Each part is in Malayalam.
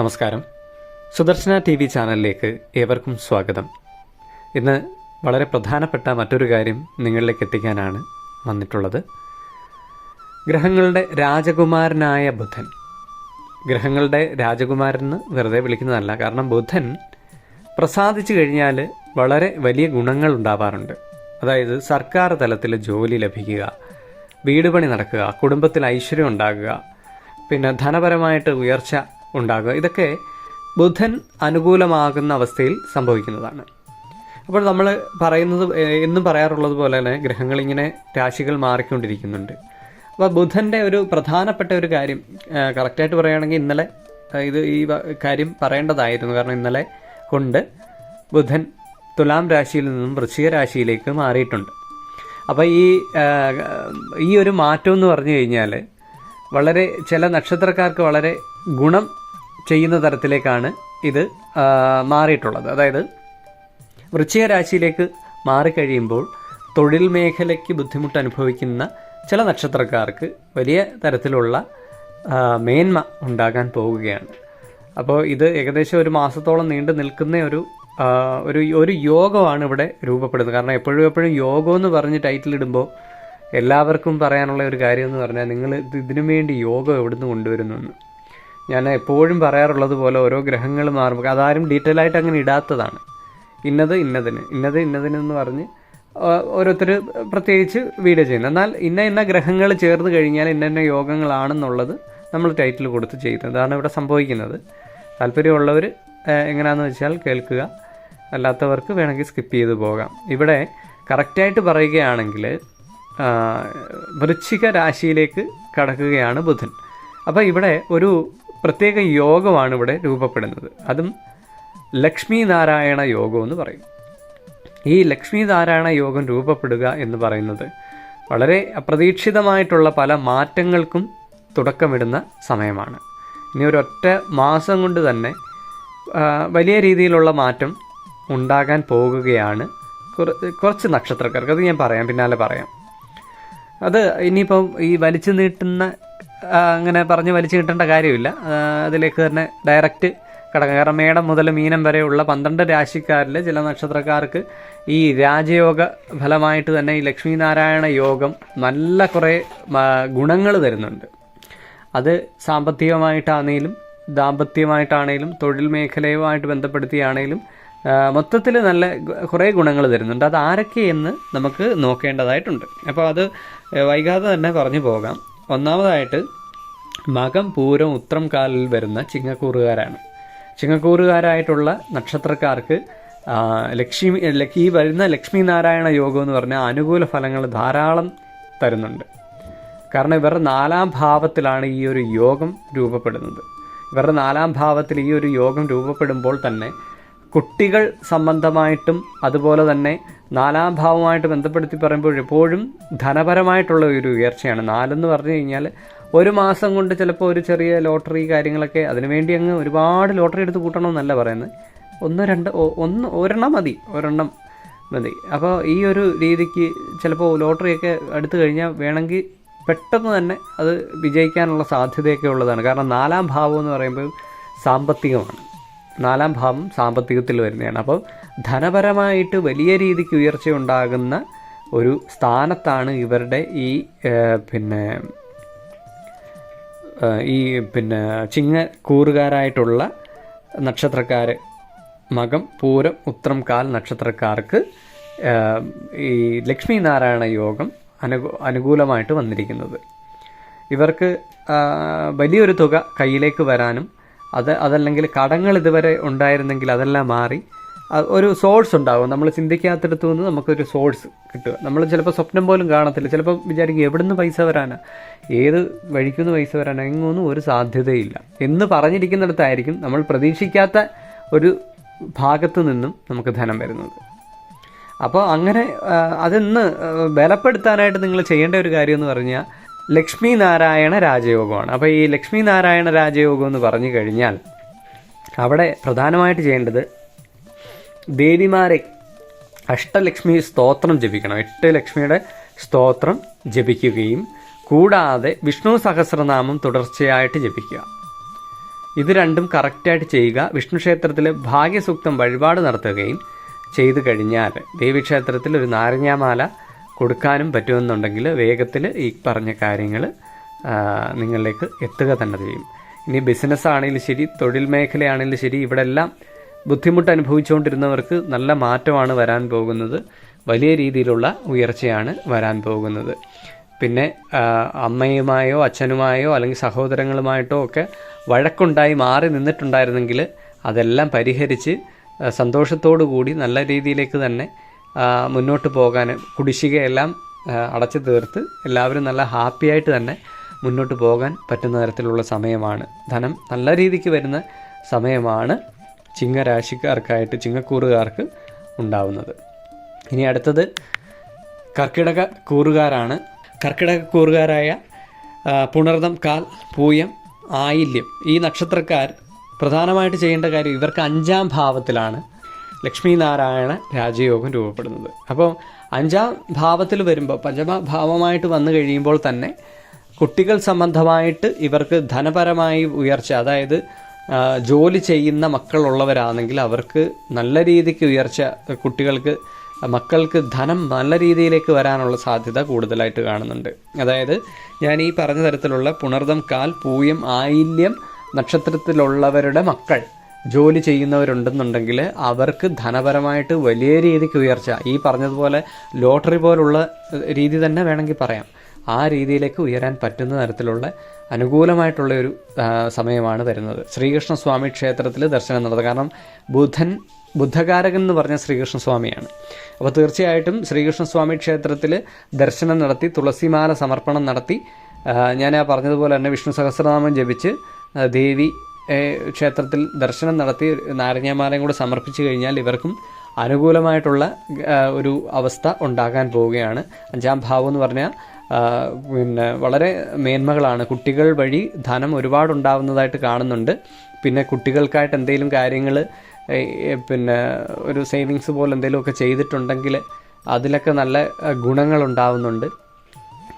നമസ്കാരം. സുദർശന ടി വി ചാനലിലേക്ക് ഏവർക്കും സ്വാഗതം. ഇന്ന് വളരെ പ്രധാനപ്പെട്ട മറ്റൊരു കാര്യം നിങ്ങളിലേക്ക് എത്തിക്കാനാണ് വന്നിട്ടുള്ളത്. ഗ്രഹങ്ങളുടെ രാജകുമാരനായ ബുധൻ. ഗ്രഹങ്ങളുടെ രാജകുമാരൻ എന്ന് വെറുതെ വിളിക്കുന്നതല്ല കാരണം ബുധൻ പ്രസാദിച്ചു കഴിഞ്ഞാൽ വളരെ വലിയ ഗുണങ്ങൾ ഉണ്ടാവാറുണ്ട്. അതായത് സർക്കാർ തലത്തിൽ ജോലി ലഭിക്കുക വീട് പണി നടക്കുക കുടുംബത്തിൽ ഐശ്വര്യം ഉണ്ടാകുക പിന്നെ ധനപരമായിട്ട് ഉയർച്ച ഉണ്ടാകുക. ഇതൊക്കെ ബുധൻ അനുകൂലമാകുന്ന അവസ്ഥയിൽ സംഭവിക്കുന്നതാണ്. അപ്പോൾ നമ്മൾ പറയുന്നത് എന്നും പറയാറുള്ളത് പോലെ തന്നെ ഗ്രഹങ്ങൾ ഇങ്ങനെ രാശികൾ മാറിക്കൊണ്ടിരിക്കുന്നുണ്ട്. അപ്പോൾ ബുധന്റെ ഒരു പ്രധാനപ്പെട്ട ഒരു കാര്യം കറക്റ്റായിട്ട് പറയുകയാണെങ്കിൽ ഇന്നലെ ഇത് ഈ കാര്യം പറയേണ്ടതായിരുന്നു. കാരണം ഇന്നലെ കൊണ്ട് ബുധൻ തുലാം രാശിയിൽ നിന്നും വൃശ്ചിക രാശിയിലേക്ക് മാറിയിട്ടുണ്ട്. അപ്പോൾ ഈ ഈ ഒരു മാറ്റം എന്ന് പറഞ്ഞു കഴിഞ്ഞാൽ വളരെ ചില നക്ഷത്രക്കാർക്ക് വളരെ ഗുണം ചെയ്യുന്ന തരത്തിലേക്കാണ് ഇത് മാറിയിട്ടുള്ളത്. അതായത് വൃശ്ചിക രാശിയിലേക്ക് മാറിക്കഴിയുമ്പോൾ തൊഴിൽ മേഖലയ്ക്ക് ബുദ്ധിമുട്ട് അനുഭവിക്കുന്ന ചില നക്ഷത്രക്കാർക്ക് വലിയ തരത്തിലുള്ള മേന്മ ഉണ്ടാകാൻ പോവുകയാണ്. അപ്പോൾ ഇത് ഏകദേശം ഒരു മാസത്തോളം നീണ്ടു നിൽക്കുന്ന ഒരു ഒരു ഒരു യോഗമാണ് ഇവിടെ രൂപപ്പെടുന്നത്. കാരണം എപ്പോഴും എപ്പോഴും യോഗം എന്ന് പറഞ്ഞ് ടൈറ്റിൽ ഇടുമ്പോൾ എല്ലാവർക്കും പറയാനുള്ള ഒരു കാര്യം എന്ന് പറഞ്ഞാൽ നിങ്ങൾ ഇത് ഇതിനു വേണ്ടി യോഗം എവിടുന്ന് കൊണ്ടുവരുന്നു ഞാൻ എപ്പോഴും പറയാറുള്ളത് പോലെ ഓരോ ഗ്രഹങ്ങൾ മാറുമ്പോൾ അതാരും ഡീറ്റെയിൽ ആയിട്ട് അങ്ങനെ ഇടാത്തതാണ്. ഇന്നത് ഇന്നതിന് ഇന്നത് ഇന്നതിന് എന്ന് പറഞ്ഞ് ഓരോരുത്തർ പ്രത്യേകിച്ച് വീഡിയോ ചെയ്യുന്നത്. എന്നാൽ ഇന്ന ഇന്ന ഗ്രഹങ്ങൾ ചേർന്ന് കഴിഞ്ഞാൽ ഇന്ന ഇന്ന യോഗങ്ങളാണെന്നുള്ളത് നമ്മൾ ടൈറ്റിൽ കൊടുത്ത് ചെയ്യുന്നത്. അതാണ് ഇവിടെ സംഭവിക്കുന്നത്. താല്പര്യമുള്ളവർ എങ്ങനെയാണെന്ന് വെച്ചാൽ കേൾക്കുക. അല്ലാത്തവർക്ക് വേണമെങ്കിൽ സ്കിപ്പ് ചെയ്ത് പോകാം. ഇവിടെ കറക്റ്റായിട്ട് പറയുകയാണെങ്കിൽ വൃശ്ചിക രാശിയിലേക്ക് കടക്കുകയാണ് ബുധൻ. അപ്പോൾ ഇവിടെ ഒരു പ്രത്യേക യോഗമാണ് ഇവിടെ രൂപപ്പെടുന്നത്. അതും ലക്ഷ്മി നാരായണ യോഗം എന്ന് പറയും. ഈ ലക്ഷ്മി നാരായണ യോഗം രൂപപ്പെടുക എന്ന് പറയുന്നത് വളരെ അപ്രതീക്ഷിതമായിട്ടുള്ള പല മാറ്റങ്ങൾക്കും തുടക്കമിടുന്ന സമയമാണ്. ഇനി ഒരൊറ്റ മാസം കൊണ്ട് തന്നെ വലിയ രീതിയിലുള്ള മാറ്റം ഉണ്ടാകാൻ പോകുകയാണ് കുറച്ച് നക്ഷത്രക്കാർക്ക്. അത് ഞാൻ പറയാം പിന്നാലെ പറയാം. അത് ഇനിയിപ്പം ഈ വലിച്ചു നീട്ടുന്ന അങ്ങനെ പറഞ്ഞ് വലിച്ചു കിട്ടേണ്ട കാര്യമില്ല. അതിലേക്ക് തന്നെ ഡയറക്റ്റ് കടക്കാം. കാരണം മേടം മുതൽ മീനം വരെയുള്ള പന്ത്രണ്ട് രാശിക്കാരിൽ ചില നക്ഷത്രക്കാർക്ക് ഈ രാജയോഗ ഫലമായിട്ട് തന്നെ ഈ ലക്ഷ്മീനാരായണ യോഗം നല്ല കുറേ ഗുണങ്ങൾ തരുന്നുണ്ട്. അത് സാമ്പത്തികമായിട്ടാണെങ്കിലും ദാമ്പത്യമായിട്ടാണെങ്കിലും തൊഴിൽ മേഖലയുമായിട്ട് ബന്ധപ്പെടുത്തിയാണേലും മൊത്തത്തിൽ നല്ല കുറേ ഗുണങ്ങൾ തരുന്നുണ്ട്. അത് ആരൊക്കെയെന്ന് നമുക്ക് നോക്കേണ്ടതായിട്ടുണ്ട്. അപ്പോൾ അത് വൈകാതെ തന്നെ പറഞ്ഞു പോകാം. ഒന്നാമതായിട്ട് മകം പൂരം ഉത്രം കാലിൽ വരുന്ന ചിങ്ങക്കൂറുകാരാണ്. ചിങ്ങക്കൂറുകാരായിട്ടുള്ള നക്ഷത്രക്കാർക്ക് ലക്ഷ്മി ലക്- ഈ വരുന്ന ലക്ഷ്മി നാരായണ യോഗം എന്ന് പറഞ്ഞാൽ അനുകൂല ഫലങ്ങൾ ധാരാളം തരുന്നുണ്ട്. കാരണം ഇവരുടെ നാലാം ഭാവത്തിലാണ് ഈ ഒരു യോഗം രൂപപ്പെടുന്നത്. ഇവരുടെ നാലാം ഭാവത്തിൽ ഈ ഒരു യോഗം രൂപപ്പെടുമ്പോൾ തന്നെ കുട്ടികൾ സംബന്ധമായിട്ടും അതുപോലെ തന്നെ നാലാം ഭാവമായിട്ട് ബന്ധപ്പെടുത്തി പറയുമ്പോൾ എപ്പോഴും ധനപരമായിട്ടുള്ള ഒരു ഉയർച്ചയാണ്. നാലെന്ന് പറഞ്ഞു കഴിഞ്ഞാൽ ഒരു മാസം കൊണ്ട് ചിലപ്പോൾ ഒരു ചെറിയ ലോട്ടറി കാര്യങ്ങളൊക്കെ അതിനുവേണ്ടി അങ്ങ് ഒരുപാട് ലോട്ടറി എടുത്ത് കൂട്ടണമെന്നല്ല പറയുന്നത്. ഒന്ന് രണ്ട് ഒന്ന് ഒരെണ്ണം മതി. ഒരെണ്ണം മതി. അപ്പോൾ ഈ ഒരു രീതിക്ക് ചിലപ്പോൾ ലോട്ടറിയൊക്കെ എടുത്തു കഴിഞ്ഞാൽ വേണമെങ്കിൽ പെട്ടെന്ന് തന്നെ അത് വിജയിക്കാനുള്ള സാധ്യതയൊക്കെ ഉള്ളതാണ്. കാരണം നാലാം ഭാവം എന്ന് പറയുമ്പോൾ സാമ്പത്തികമാണ്. നാലാം ഭാവം സാമ്പത്തികത്തിൽ വരുന്നതാണ്. അപ്പോൾ ധനപരമായിട്ട് വലിയ രീതിക്ക് ഉയർച്ച ഉണ്ടാകുന്ന ഒരു സ്ഥാനത്താണ് ഇവരുടെ ഈ പിന്നെ ഈ പിന്നെ ചിങ്ങ കൂറുകാരായിട്ടുള്ള നക്ഷത്രക്കാർ മകം പൂരം ഉത്രം കാൽ നക്ഷത്രക്കാർക്ക് ഈ ലക്ഷ്മി നാരായണ യോഗം അനുകൂ അനുകൂലമായിട്ട് വന്നിരിക്കുന്നത്. ഇവർക്ക് വലിയൊരു തുക കയ്യിലേക്ക് വരാനും അത് അതല്ലെങ്കിൽ കടങ്ങൾ ഇതുവരെ ഉണ്ടായിരുന്നെങ്കിൽ അതെല്ലാം മാറി. ഒരു സോഴ്സ് ഉണ്ടാകും നമ്മൾ ചിന്തിക്കാത്തടത്തു നിന്ന് നമുക്കൊരു സോഴ്സ് കിട്ടുക. നമ്മൾ ചിലപ്പോൾ സ്വപ്നം പോലും കാണത്തില്ല. ചിലപ്പോൾ വിചാരിക്കും എവിടുന്ന് പൈസ വരാനാ? ഏത് വഴിക്കുന്ന് പൈസ വരാനാ? എങ്ങൊന്നും ഒരു സാധ്യതയില്ല. എന്ന് പറഞ്ഞിരിക്കുന്നിടത്തായിരിക്കും നമ്മൾ പ്രതീക്ഷിക്കാത്ത ഒരു ഭാഗത്തു നിന്നും നമുക്ക് ധനം വരുന്നത്. അപ്പോൾ അങ്ങനെ അതിന്ന് ബലപ്പെടുത്താനായിട്ട് നിങ്ങൾ ചെയ്യേണ്ട ഒരു കാര്യം എന്ന് പറഞ്ഞാൽ ലക്ഷ്മി നാരായണ രാജയോഗമാണ്. അപ്പോൾ ഈ ലക്ഷ്മി നാരായണ രാജയോഗം എന്ന് പറഞ്ഞു കഴിഞ്ഞാൽ അവിടെ പ്രധാനമായിട്ട് ചെയ്യേണ്ടത് ദേവിമാരെ അഷ്ടലക്ഷ്മി സ്തോത്രം ജപിക്കണം. എട്ട് ലക്ഷ്മിയുടെ സ്തോത്രം ജപിക്കുകയും കൂടാതെ വിഷ്ണു സഹസ്രനാമം തുടർച്ചയായിട്ട് ജപിക്കുക. ഇത് രണ്ടും കറക്റ്റായിട്ട് ചെയ്യുക. വിഷ്ണു ക്ഷേത്രത്തിൽ ഭാഗ്യസൂക്തം വഴിപാട് നടത്തുകയും ചെയ്തു കഴിഞ്ഞാൽ ദേവീക്ഷേത്രത്തിൽ ഒരു നാരങ്ങാമാല കൊടുക്കാനും പറ്റുമെന്നുണ്ടെങ്കിൽ വേഗത്തിൽ ഈ പറഞ്ഞ കാര്യങ്ങൾ നിങ്ങളിലേക്ക് എത്തുക തന്നെ ചെയ്യും. ഇനി ബിസിനസ് ആണെങ്കിലും ശരി തൊഴിൽ മേഖലയാണെങ്കിലും ശരി ഇവിടെ എല്ലാം ബുദ്ധിമുട്ട് അനുഭവിച്ചുകൊണ്ടിരുന്നവർക്ക് നല്ല മാറ്റമാണ് വരാൻ പോകുന്നത്. വലിയ രീതിയിലുള്ള ഉയർച്ചയാണ് വരാൻ പോകുന്നത്. പിന്നെ അമ്മയുമായോ അച്ഛനുമായോ അല്ലെങ്കിൽ സഹോദരങ്ങളുമായിട്ടോ ഒക്കെ വഴക്കുണ്ടായി മാറി നിന്നിട്ടുണ്ടായിരുന്നെങ്കിൽ അതെല്ലാം പരിഹരിച്ച് സന്തോഷത്തോടു കൂടി നല്ല രീതിയിലേക്ക് തന്നെ മുന്നോട്ട് പോകാൻ കുടിശ്ശികയെല്ലാം അടച്ചു തീർത്ത് എല്ലാവരും നല്ല ഹാപ്പിയായിട്ട് തന്നെ മുന്നോട്ട് പോകാൻ പറ്റുന്ന തരത്തിലുള്ള സമയമാണ്. ധനം നല്ല രീതിക്ക് വരുന്ന സമയമാണ് ചിങ്ങരാശിക്കാർക്കായിട്ട് ചിങ്ങക്കൂറുകാർക്ക് ഉണ്ടാവുന്നത്. ഇനി അടുത്തത് കർക്കിടക കൂറുകാരാണ്. കർക്കിടക കൂറുകാരായ പുണർദം കാൽ പൂയം ആയില്യം ഈ നക്ഷത്രക്കാർ പ്രധാനമായിട്ട് ചെയ്യേണ്ട കാര്യം ഇവർക്ക് അഞ്ചാം ഭാവത്തിലാണ്. ലക്ഷ്മി നാരായണ രാജയോഗം രൂപപ്പെടുന്നത്. അപ്പോൾ അഞ്ചാം ഭാവത്തിൽ വരുമ്പോൾ പഞ്ചമ ഭാവമായിട്ട് വന്നു കഴിയുമ്പോൾ തന്നെ കുട്ടികൾ സംബന്ധമായിട്ട് ഇവർക്ക് ധനപരമായി ഉയർച്ച അതായത് ജോലി ചെയ്യുന്ന മക്കളുള്ളവരാണെങ്കിൽ അവർക്ക് നല്ല രീതിക്ക് ഉയർച്ച കുട്ടികൾക്ക് മക്കൾക്ക് ധനം നല്ല രീതിയിലേക്ക് വരാനുള്ള സാധ്യത കൂടുതലായിട്ട് കാണുന്നുണ്ട്. അതായത് ഞാൻ ഈ പറഞ്ഞ തരത്തിലുള്ള പുണർദം കാൽ പൂയം ആയില്യം നക്ഷത്രത്തിലുള്ളവരുടെ മക്കൾ ജോലി ചെയ്യുന്നവരുണ്ടെന്നുണ്ടെങ്കിൽ അവർക്ക് ധനപരമായിട്ട് വലിയ രീതിക്ക് ഉയർച്ച. ഈ പറഞ്ഞതുപോലെ ലോട്ടറി പോലുള്ള രീതി തന്നെ വേണമെങ്കിൽ പറയാം. ആ രീതിയിലേക്ക് ഉയരാൻ പറ്റുന്ന തരത്തിലുള്ള അനുകൂലമായിട്ടുള്ള ഒരു സമയമാണ് വരുന്നത്. ശ്രീകൃഷ്ണസ്വാമി ക്ഷേത്രത്തിൽ ദർശനം നടത്തുക. കാരണം ബുധൻ ബുദ്ധകാരകൻ എന്ന് പറഞ്ഞ ശ്രീകൃഷ്ണസ്വാമിയാണ്. അപ്പോൾ തീർച്ചയായിട്ടും ശ്രീകൃഷ്ണസ്വാമി ക്ഷേത്രത്തിൽ ദർശനം നടത്തി തുളസിമാല സമർപ്പണം നടത്തി ഞാൻ ആ പറഞ്ഞതുപോലെ തന്നെ വിഷ്ണു സഹസ്രനാമം ജപിച്ച് ദേവി ക്ഷേത്രത്തിൽ ദർശനം നടത്തി നാരങ്ങാമാലയും കൂടെ സമർപ്പിച്ചു കഴിഞ്ഞാൽ ഇവർക്കും അനുകൂലമായിട്ടുള്ള ഒരു അവസ്ഥ ഉണ്ടാകാൻ പോവുകയാണ്. അഞ്ചാം ഭാവം എന്ന് പറഞ്ഞാൽ പിന്നെ വളരെ മേന്മകളാണ്. കുട്ടികൾ വഴി ധനം ഒരുപാട് ഉണ്ടാവുന്നതായിട്ട് കാണുന്നുണ്ട്. പിന്നെ കുട്ടികൾക്കായിട്ട് എന്തെങ്കിലും കാര്യങ്ങൾ പിന്നെ ഒരു സേവിങ്സ് പോലെ എന്തെങ്കിലുമൊക്കെ ചെയ്തിട്ടുണ്ടെങ്കിൽ അതിലൊക്കെ നല്ല ഗുണങ്ങൾ ഗുണങ്ങളുണ്ടാവുന്നുണ്ട്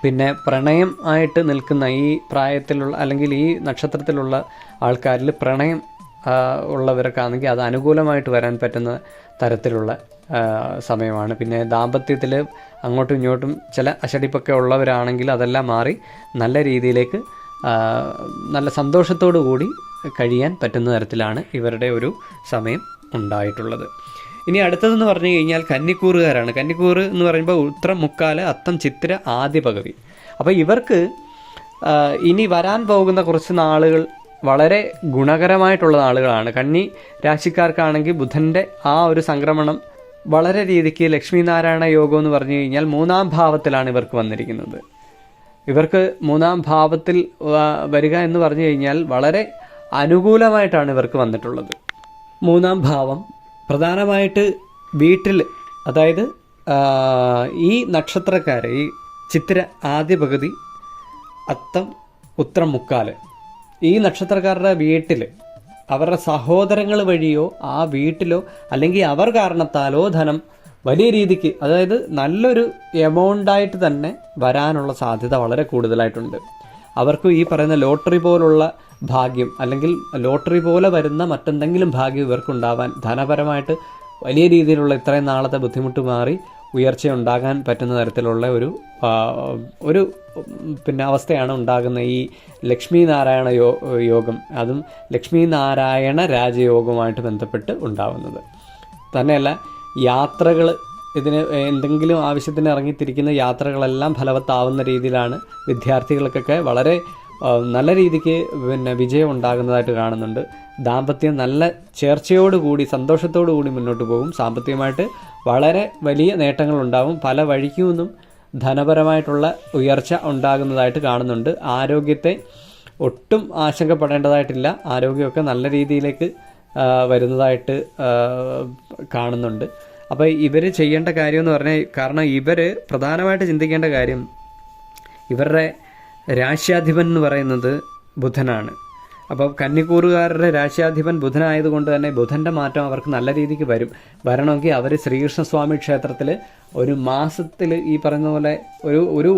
പിന്നെ പ്രണയം ആയിട്ട് നിൽക്കുന്ന ഈ പ്രായത്തിലുള്ള അല്ലെങ്കിൽ ഈ നക്ഷത്രത്തിലുള്ള ആൾക്കാരിൽ പ്രണയം ഉള്ളവർക്കാണെങ്കിൽ അത് അനുകൂലമായിട്ട് വരാൻ പറ്റുന്ന തരത്തിലുള്ള സമയമാണ്. പിന്നെ ദാമ്പത്യത്തിൽ അങ്ങോട്ടും ഇങ്ങോട്ടും ചില അശടിപ്പൊക്കെ ഉള്ളവരാണെങ്കിൽ അതെല്ലാം മാറി നല്ല രീതിയിലേക്ക് നല്ല സന്തോഷത്തോടു കൂടി കഴിയാൻ പറ്റുന്ന തരത്തിലാണ് ഇവരുടെ ഒരു സമയം ഉണ്ടായിട്ടുള്ളത്. ഇനി അടുത്തതെന്ന് പറഞ്ഞു കഴിഞ്ഞാൽ കന്നിക്കൂറുകാരാണ്. കന്നിക്കൂറ് എന്ന് പറയുമ്പോൾ ഉത്രം മുക്കാൽ അത്തം ചിത്ര ആദ്യ പകുതി. അപ്പോൾ ഇവർക്ക് ഇനി വരാൻ പോകുന്ന കുറച്ച് നാളുകൾ വളരെ ഗുണകരമായിട്ടുള്ള നാളുകളാണ് കന്നി രാശിക്കാർക്കാണെങ്കിൽ ബുധന്റെ ആ ഒരു സംക്രമണം വളരെ രീതിക്ക് ലക്ഷ്മി നാരായണ യോഗം എന്ന് പറഞ്ഞു കഴിഞ്ഞാൽ മൂന്നാം ഭാവത്തിലാണ് ഇവർക്ക് വന്നിരിക്കുന്നത്. ഇവർക്ക് മൂന്നാം ഭാവത്തിൽ വരിക എന്ന് പറഞ്ഞു കഴിഞ്ഞാൽ വളരെ അനുകൂലമായിട്ടാണ് ഇവർക്ക് വന്നിട്ടുള്ളത്. മൂന്നാം ഭാവം പ്രധാനമായിട്ട് വീട്ടിൽ അതായത് ഈ നക്ഷത്രക്കാർ ഈ ചിത്തിര ആദ്യ പകുതി അത്തം ഉത്രം മുക്കാൽ ഈ നക്ഷത്രക്കാരുടെ വീട്ടിൽ അവരുടെ സഹോദരങ്ങൾ വഴിയോ ആ വീട്ടിലോ അല്ലെങ്കിൽ അവർ കാരണത്താലോ ധനം വലിയ രീതിക്ക് അതായത് നല്ലൊരു എമൗണ്ടായിട്ട് തന്നെ വരാനുള്ള സാധ്യത വളരെ കൂടുതലായിട്ടുണ്ട്. അവർക്ക് ഈ പറയുന്ന ലോട്ടറി പോലുള്ള ഭാഗ്യം അല്ലെങ്കിൽ ലോട്ടറി പോലെ വരുന്ന മറ്റെന്തെങ്കിലും ഭാഗ്യം ഇവർക്കുണ്ടാവാൻ ധനപരമായിട്ട് വലിയ രീതിയിലുള്ള ഇത്രയും നാളത്തെ ബുദ്ധിമുട്ട് മാറി ഉയർച്ച ഉണ്ടാകാൻ പറ്റുന്ന തരത്തിലുള്ള ഒരു ഒരു പിന്നെ അവസ്ഥയാണ് ഉണ്ടാകുന്ന ഈ ലക്ഷ്മി നാരായണ യോ യോഗം. അതും ലക്ഷ്മി നാരായണ രാജയോഗവുമായിട്ട് ബന്ധപ്പെട്ട് ഉണ്ടാകുന്നത് തന്നെയല്ല യാത്രകൾ ഇതിന് എന്തെങ്കിലും ആവശ്യത്തിന് ഇറങ്ങിത്തിരിക്കുന്ന യാത്രകളെല്ലാം ഫലവത്താവുന്ന രീതിയിലാണ് വിദ്യാർത്ഥികൾക്കൊക്കെ വളരെ നല്ല രീതിക്ക് പിന്നെ വിജയം ഉണ്ടാകുന്നതായിട്ട് കാണുന്നുണ്ട്. ദാമ്പത്യം നല്ല ചേർച്ചയോടുകൂടി കൂടി മുന്നോട്ട് പോകും. സാമ്പത്തികമായിട്ട് വളരെ വലിയ നേട്ടങ്ങൾ ഉണ്ടാവും പല വഴിക്കും നിന്നും ധനപരമായിട്ടുള്ള ഉയർച്ച ഉണ്ടാകുന്നതായിട്ട് കാണുന്നുണ്ട്. ആരോഗ്യത്തെ ഒട്ടും ആശങ്കപ്പെടേണ്ടതായിട്ടില്ല. ആരോഗ്യമൊക്കെ നല്ല രീതിയിലേക്ക് വരുന്നതായിട്ട് കാണുന്നുണ്ട്. അപ്പോൾ ഇവർ ചെയ്യേണ്ട കാര്യം എന്ന് പറഞ്ഞാൽ കാരണം ഇവർ പ്രധാനമായിട്ട് ചിന്തിക്കേണ്ട കാര്യം ഇവരുടെ രാശ്യാധിപൻ എന്ന് പറയുന്നത് ബുധനാണ്. അപ്പോൾ കന്നിക്കൂറുകാരുടെ രാശ്യാധിപൻ ബുധനായതുകൊണ്ട് തന്നെ ബുധന്റെ മാറ്റം അവർക്ക് നല്ല രീതിക്ക് വരും. വരണമെങ്കിൽ അവർ ശ്രീകൃഷ്ണസ്വാമി ക്ഷേത്രത്തിൽ ഒരു മാസത്തിൽ ഈ പറയുന്ന പോലെ ഒരു ഒരു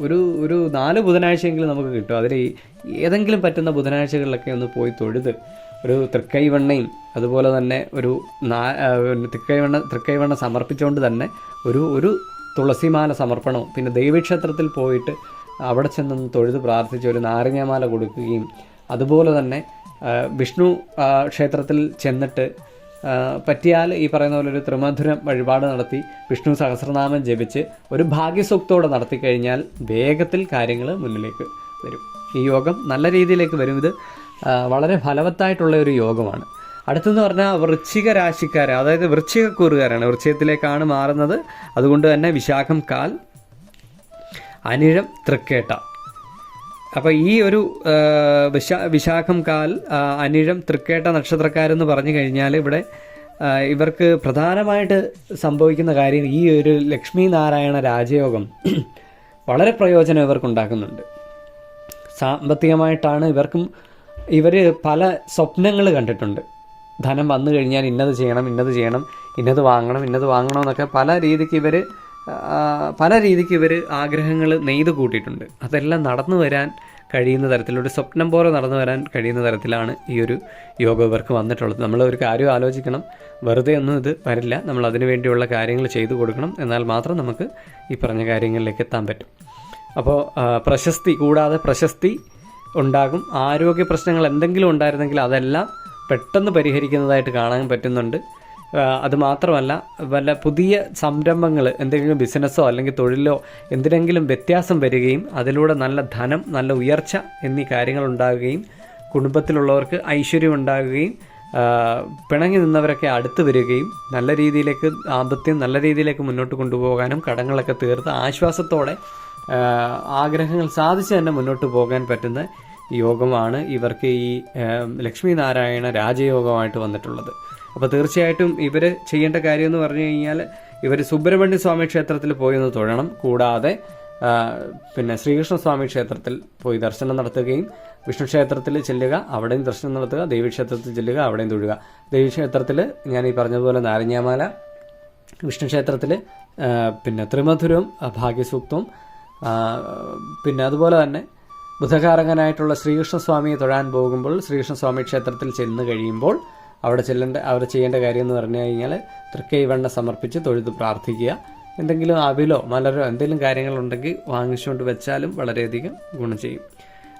ഒരു ഒരു നാല് ബുധനാഴ്ചയെങ്കിലും നമുക്ക് കിട്ടും. അതിൽ ഏതെങ്കിലും പറ്റുന്ന ബുധനാഴ്ചകളിലൊക്കെ ഒന്ന് പോയി തൊഴുത്. ഒരു തൃക്കൈവണ്ണയും അതുപോലെ തന്നെ ഒരു നാ തൃക്കൈവെണ്ണ തൃക്കൈവണ്ണ സമർപ്പിച്ചുകൊണ്ട് തന്നെ ഒരു ഒരു തുളസിമാല സമർപ്പണവും. പിന്നെ ദൈവക്ഷേത്രത്തിൽ പോയിട്ട് അവിടെ ചെന്നൊന്ന് തൊഴുത് പ്രാർത്ഥിച്ച് ഒരു നാരങ്ങമാല കൊടുക്കുകയും അതുപോലെ തന്നെ വിഷ്ണു ക്ഷേത്രത്തിൽ ചെന്നിട്ട് പറ്റിയാൽ ഈ പറയുന്ന പോലെ ഒരു ത്രിമധുരം വഴിപാട് നടത്തി വിഷ്ണു സഹസ്രനാമം ജപിച്ച് ഒരു ഭാഗ്യസൂക്തോടെ നടത്തി കഴിഞ്ഞാൽ വേഗത്തിൽ കാര്യങ്ങൾ മുന്നിലേക്ക് വരും. ഈ യോഗം നല്ല രീതിയിലേക്ക് വരും. ഇത് വളരെ ഫലവത്തായിട്ടുള്ള ഒരു യോഗമാണ്. അടുത്തെന്ന് പറഞ്ഞാൽ വൃശ്ചിക രാശിക്കാരെ അതായത് വൃശ്ചികക്കൂറുകാരാണ്. വൃശ്ചികത്തിലേക്കാണ് മാറുന്നത്. അതുകൊണ്ട് തന്നെ വിശാഖം കാൽ അനിഴം തൃക്കേട്ട. അപ്പോൾ ഈ ഒരു വിശാ വിശാഖം കാൽ അനിഴം തൃക്കേട്ട നക്ഷത്രക്കാരെന്ന് പറഞ്ഞു കഴിഞ്ഞാൽ ഇവിടെ ഇവർക്ക് പ്രധാനമായിട്ട് സംഭവിക്കുന്ന കാര്യം ഈ ഒരു ലക്ഷ്മി നാരായണ രാജയോഗം വളരെ പ്രയോജനം ഇവർക്കുണ്ടാക്കുന്നുണ്ട്. സാമ്പത്തികമായിട്ടാണ് ഇവർക്കും ഇവർ പല സ്വപ്നങ്ങൾ കണ്ടിട്ടുണ്ട്. ധനം വന്നു കഴിഞ്ഞാൽ ഇന്നത് ചെയ്യണം ഇന്നത് ചെയ്യണം ഇന്നത് വാങ്ങണം ഇന്നത് വാങ്ങണം എന്നൊക്കെ പല രീതിക്ക് ഇവർ പല രീതിക്ക് ഇവർ ആഗ്രഹങ്ങൾ നെയ്ത് കൂട്ടിയിട്ടുണ്ട്. അതെല്ലാം നടന്നു വരാൻ കഴിയുന്ന തരത്തിലൊരു സ്വപ്നം പോലെ നടന്നു വരാൻ കഴിയുന്ന തരത്തിലാണ് ഈ ഒരു യോഗ ഇവർക്ക് വന്നിട്ടുള്ളത്. നമ്മൾ ഒരു കാര്യം ആലോചിക്കണം. വെറുതെ ഒന്നും ഇത് വരില്ല. നമ്മൾ അതിനു വേണ്ടിയുള്ള കാര്യങ്ങൾ ചെയ്തു കൊടുക്കണം. എന്നാൽ മാത്രം നമുക്ക് ഈ പറഞ്ഞ കാര്യങ്ങളിലേക്ക് എത്താൻ പറ്റും. അപ്പോൾ പ്രശസ്തി കൂടാതെ പ്രശസ്തി ഉണ്ടാകും. ആരോഗ്യ പ്രശ്നങ്ങൾ എന്തെങ്കിലും ഉണ്ടായിരുന്നെങ്കിൽ അതെല്ലാം പെട്ടെന്ന് പരിഹരിക്കുന്നതായിട്ട് കാണാൻ പറ്റുന്നുണ്ട്. അതുമാത്രമല്ല അത് മാത്രമല്ല വല്ല പുതിയ സംരംഭങ്ങൾ എന്തെങ്കിലും ബിസിനസ്സോ അല്ലെങ്കിൽ തൊഴിലോ എന്തിനെങ്കിലും വ്യത്യാസം വരികയും അതിലൂടെ നല്ല ധനം നല്ല ഉയർച്ച എന്നീ കാര്യങ്ങൾ ഉണ്ടാകുകയും കുടുംബത്തിലുള്ളവർക്ക് ഐശ്വര്യം ഉണ്ടാകുകയും പിണങ്ങി നിന്നവരൊക്കെ അടുത്ത് വരികയും നല്ല രീതിയിലേക്ക് ദാമ്പത്യം നല്ല രീതിയിലേക്ക് മുന്നോട്ട് കൊണ്ടുപോകാനും കടങ്ങളൊക്കെ തീർത്ത് ആശ്വാസത്തോടെ ആഗ്രഹങ്ങൾ സാധിച്ച് തന്നെ മുന്നോട്ട് പോകാൻ പറ്റുന്ന യോഗമാണ് ഇവർക്ക് ഈ ലക്ഷ്മി നാരായണ രാജയോഗമായിട്ട് വന്നിട്ടുള്ളത്. അപ്പോൾ തീർച്ചയായിട്ടും ഇവർ ചെയ്യേണ്ട കാര്യം എന്ന് പറഞ്ഞു കഴിഞ്ഞാൽ ഇവർ സുബ്രഹ്മണ്യ സ്വാമി ക്ഷേത്രത്തിൽ പോയി ഒന്ന് തൊഴണം. കൂടാതെ പിന്നെ ശ്രീകൃഷ്ണ സ്വാമി ക്ഷേത്രത്തിൽ പോയി ദർശനം നടത്തുകയും വിഷ്ണു ക്ഷേത്രത്തിൽ ചെല്ലുക അവിടെയും ദർശനം നടത്തുക ദേവീക്ഷേത്രത്തിൽ ചെല്ലുക അവിടെയും തൊഴുക. ദേവീക്ഷേത്രത്തിൽ ഞാൻ ഈ പറഞ്ഞതുപോലെ നാരങ്ങാമാല വിഷ്ണു ക്ഷേത്രത്തിൽ പിന്നെ ത്രിമധുരവും ഭാഗ്യസൂക്തവും പിന്നെ അതുപോലെ തന്നെ ബുധകാരകനായിട്ടുള്ള ശ്രീകൃഷ്ണസ്വാമിയെ തൊഴാൻ പോകുമ്പോൾ ശ്രീകൃഷ്ണസ്വാമി ക്ഷേത്രത്തിൽ ചെന്ന് കഴിയുമ്പോൾ അവിടെ ചെല്ലേണ്ട അവർ ചെയ്യേണ്ട കാര്യം എന്ന് പറഞ്ഞു കഴിഞ്ഞാൽ തൃക്കൈവണ്ണ സമർപ്പിച്ച് തൊഴുത് പ്രാർത്ഥിക്കുക. എന്തെങ്കിലും അവിലോ മലരോ എന്തെങ്കിലും കാര്യങ്ങളുണ്ടെങ്കിൽ വാങ്ങിച്ചുകൊണ്ട് വെച്ചാലും വളരെയധികം ഗുണം ചെയ്യും.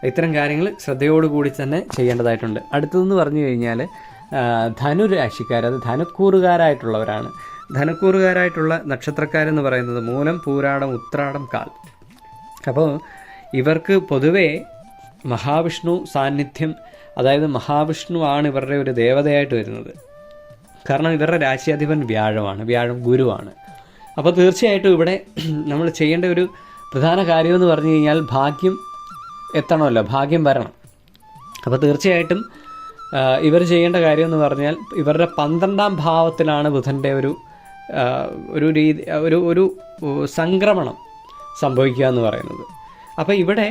ഇത്തരം കാര്യങ്ങൾ ശ്രദ്ധയോടുകൂടി തന്നെ ചെയ്യേണ്ടതായിട്ടുണ്ട്. അടുത്തതെന്ന് പറഞ്ഞു കഴിഞ്ഞാൽ ധനുരാശിക്കാർ അത് ധനക്കൂറുകാരായിട്ടുള്ളവരാണ്. ധനക്കൂറുകാരായിട്ടുള്ള നക്ഷത്രക്കാരെന്ന് പറയുന്നത് മൂലം പൂരാടം ഉത്രാടം കാൽ. അപ്പോൾ ഇവർക്ക് പൊതുവേ മഹാവിഷ്ണു സാന്നിധ്യം അതായത് മഹാവിഷ്ണു ആണ് ഇവരുടെ ഒരു ദേവതയായിട്ട് വരുന്നത്. കാരണം ഇവരുടെ രാശിയാധിപൻ വ്യാഴമാണ് വ്യാഴം ഗുരുവാണ്. അപ്പോൾ തീർച്ചയായിട്ടും ഇവിടെ നമ്മൾ ചെയ്യേണ്ട ഒരു പ്രധാന കാര്യമെന്ന് പറഞ്ഞു കഴിഞ്ഞാൽ ഭാഗ്യം എത്തണമല്ലോ ഭാഗ്യം വരണം. അപ്പോൾ തീർച്ചയായിട്ടും ഇവർ ചെയ്യേണ്ട കാര്യം എന്ന് പറഞ്ഞാൽ ഇവരുടെ പന്ത്രണ്ടാം ഭാവത്തിലാണ് ബുധന്റെ ഒരു ഒരു രീതി ഒരു ഒരു സംക്രമണം. സംഭവിക്കുക എന്ന് പറയുന്നത്. അപ്പോൾ ഇവിടെ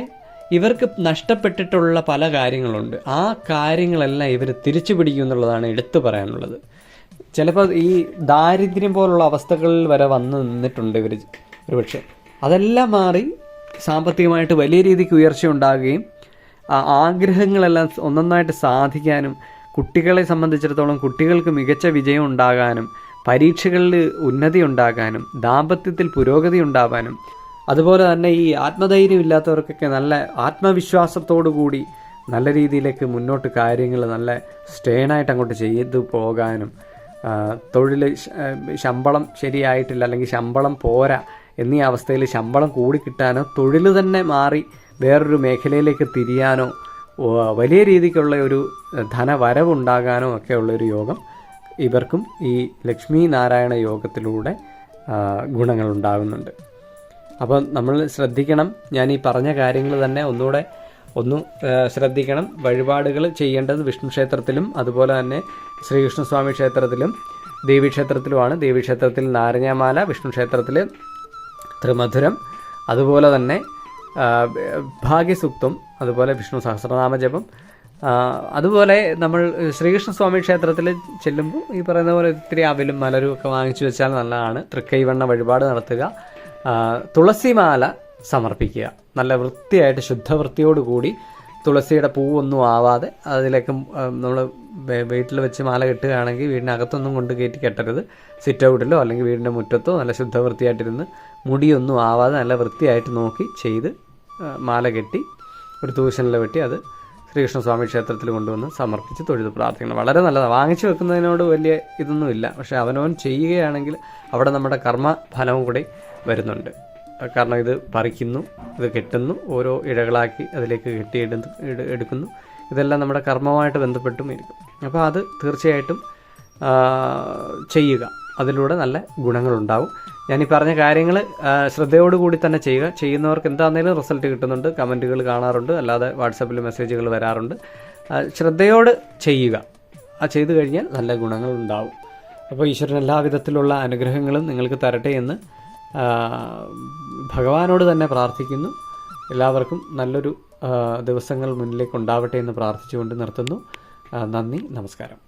ഇവർക്ക് നഷ്ടപ്പെട്ടിട്ടുള്ള പല കാര്യങ്ങളുണ്ട്. ആ കാര്യങ്ങളെല്ലാം ഇവർ തിരിച്ചു പിടിക്കും എന്നുള്ളതാണ് എടുത്തു പറയാനുള്ളത്. ചിലപ്പോൾ ഈ ദാരിദ്ര്യം പോലുള്ള അവസ്ഥകളിൽ വരെ വന്ന് നിന്നിട്ടുണ്ട് ഇവർ ഒരുപക്ഷെ. അതെല്ലാം മാറി സാമ്പത്തികമായിട്ട് വലിയ രീതിക്ക് ഉയർച്ച ഉണ്ടാകുകയും ആഗ്രഹങ്ങളെല്ലാം ഒന്നൊന്നായിട്ട് സാധിക്കാനും കുട്ടികളെ സംബന്ധിച്ചിടത്തോളം കുട്ടികൾക്ക് മികച്ച വിജയം ഉണ്ടാകാനും പരീക്ഷകളിൽ ഉന്നതി ഉണ്ടാകാനും ദാമ്പത്യത്തിൽ പുരോഗതി ഉണ്ടാവാനും അതുപോലെ തന്നെ ഈ ആത്മധൈര്യം ഇല്ലാത്തവർക്കൊക്കെ നല്ല ആത്മവിശ്വാസത്തോടു കൂടി നല്ല രീതിയിലേക്ക് മുന്നോട്ട് കാര്യങ്ങൾ നല്ല സ്റ്റേണായിട്ട് അങ്ങോട്ട് ചെയ്തു പോകാനും തൊഴിൽ ശമ്പളം ശരിയായിട്ടില്ല അല്ലെങ്കിൽ ശമ്പളം പോരാ എന്നീ അവസ്ഥയിൽ ശമ്പളം കൂടി കിട്ടാനോ തൊഴിൽ തന്നെ മാറി വേറൊരു മേഖലയിലേക്ക് തിരിയാനോ വലിയ രീതിക്കുള്ള ഒരു ധനവരവുണ്ടാകാനോ ഒക്കെ ഉള്ളൊരു യോഗം ഇവർക്കും ഈ ലക്ഷ്മി നാരായണ യോഗത്തിലൂടെ ഗുണങ്ങളുണ്ടാകുന്നുണ്ട് അപ്പം നമ്മൾ ശ്രദ്ധിക്കണം. ഞാൻ ഈ പറഞ്ഞ കാര്യങ്ങൾ തന്നെ ഒന്നുകൂടെ ഒന്ന് ശ്രദ്ധിക്കണം. വഴിപാടുകൾ ചെയ്യേണ്ടത് വിഷ്ണു ക്ഷേത്രത്തിലും അതുപോലെ തന്നെ ശ്രീകൃഷ്ണസ്വാമി ക്ഷേത്രത്തിലും ദേവീക്ഷേത്രത്തിലുമാണ് ദേവീക്ഷേത്രത്തിൽ നാരങ്ങാമാല വിഷ്ണു ക്ഷേത്രത്തിൽ ത്രിമധുരം അതുപോലെ തന്നെ ഭാഗ്യസുക്തം അതുപോലെ വിഷ്ണു സഹസ്രനാമ ജപം. അതുപോലെ നമ്മൾ ശ്രീകൃഷ്ണസ്വാമി ക്ഷേത്രത്തിൽ ചെല്ലുമ്പോൾ ഈ പറയുന്ന പോലെ ഇത്തിരി അവിലും മലരും ഒക്കെ വാങ്ങിച്ചു വെച്ചാൽ നല്ലതാണ്. തൃക്കൈവണ്ണ വഴിപാട് നടത്തുക. തുളസിമാല സമർപ്പിക്കുക. നല്ല വൃത്തിയായിട്ട് ശുദ്ധവൃത്തിയോട് കൂടി തുളസിയുടെ പൂവൊന്നും ആവാതെ അതിലേക്ക് നമ്മൾ വീട്ടിൽ വെച്ച് മാല കെട്ടുകയാണെങ്കിൽ വീടിനകത്തൊന്നും കൊണ്ട് കയറ്റി കെട്ടരുത്. സിറ്റ് ഔട്ടിലോ അല്ലെങ്കിൽ വീടിന്റെ മുറ്റത്തോ നല്ല ശുദ്ധവൃത്തിയായിട്ടിരുന്ന് മുടിയൊന്നും ആവാതെ നല്ല വൃത്തിയായിട്ട് നോക്കി ചെയ്ത് മാല കെട്ടി ഒരു തൂശനിൽ വെട്ടി അത് ശ്രീകൃഷ്ണസ്വാമി ക്ഷേത്രത്തിൽ കൊണ്ടുവന്ന് സമർപ്പിച്ച് തൊഴുത് പ്രാർത്ഥിക്കണം. വളരെ നല്ലതാണ്. വാങ്ങിച്ചു വെക്കുന്നതിനോട് വലിയ ഇതൊന്നുമില്ല. പക്ഷേ അവനവൻ ചെയ്യുകയാണെങ്കിൽ അവിടെ നമ്മുടെ കർമ്മ ഫലവും കൂടി വരുന്നുണ്ട്. കാരണം ഇത് പറിക്കുന്നു ഇത് കെട്ടുന്നു ഓരോ ഇഴകളാക്കി അതിലേക്ക് കെട്ടി എടു- എടു- എടുക്കുന്നു. ഇതെല്ലാം നമ്മുടെ കർമ്മവുമായിട്ട് ബന്ധപ്പെട്ടും ഇരിക്കും. അപ്പോൾ അത് തീർച്ചയായിട്ടും ചെയ്യുക. അതിലൂടെ നല്ല ഗുണങ്ങളുണ്ടാവും. ഞാൻ ഈ പറഞ്ഞ കാര്യങ്ങൾ ശ്രദ്ധയോടുകൂടി തന്നെ ചെയ്യുക. ചെയ്യുന്നവർക്ക് എന്താണെങ്കിലും റിസൾട്ട് കിട്ടുന്നുണ്ട്. കമന്റുകൾ കാണാറുണ്ട്. അല്ലാതെ വാട്സപ്പിൽ മെസ്സേജുകൾ വരാറുണ്ട്. ശ്രദ്ധയോട് ചെയ്യുക. ആ ചെയ്തു കഴിഞ്ഞാൽ നല്ല ഗുണങ്ങളുണ്ടാവും. അപ്പോൾ ഈശ്വരൻ എല്ലാ വിധത്തിലുള്ള അനുഗ്രഹങ്ങളും നിങ്ങൾക്ക് തരട്ടെ എന്ന് ഭഗവാനോട് തന്നെ പ്രാർത്ഥിക്കുന്നു. എല്ലാവർക്കും നല്ലൊരു ദിവസങ്ങൾ മുന്നിലേക്ക് ഉണ്ടാവട്ടെ എന്ന് പ്രാർത്ഥിച്ചുകൊണ്ട് നിർത്തുന്നു. നന്ദി നമസ്കാരം.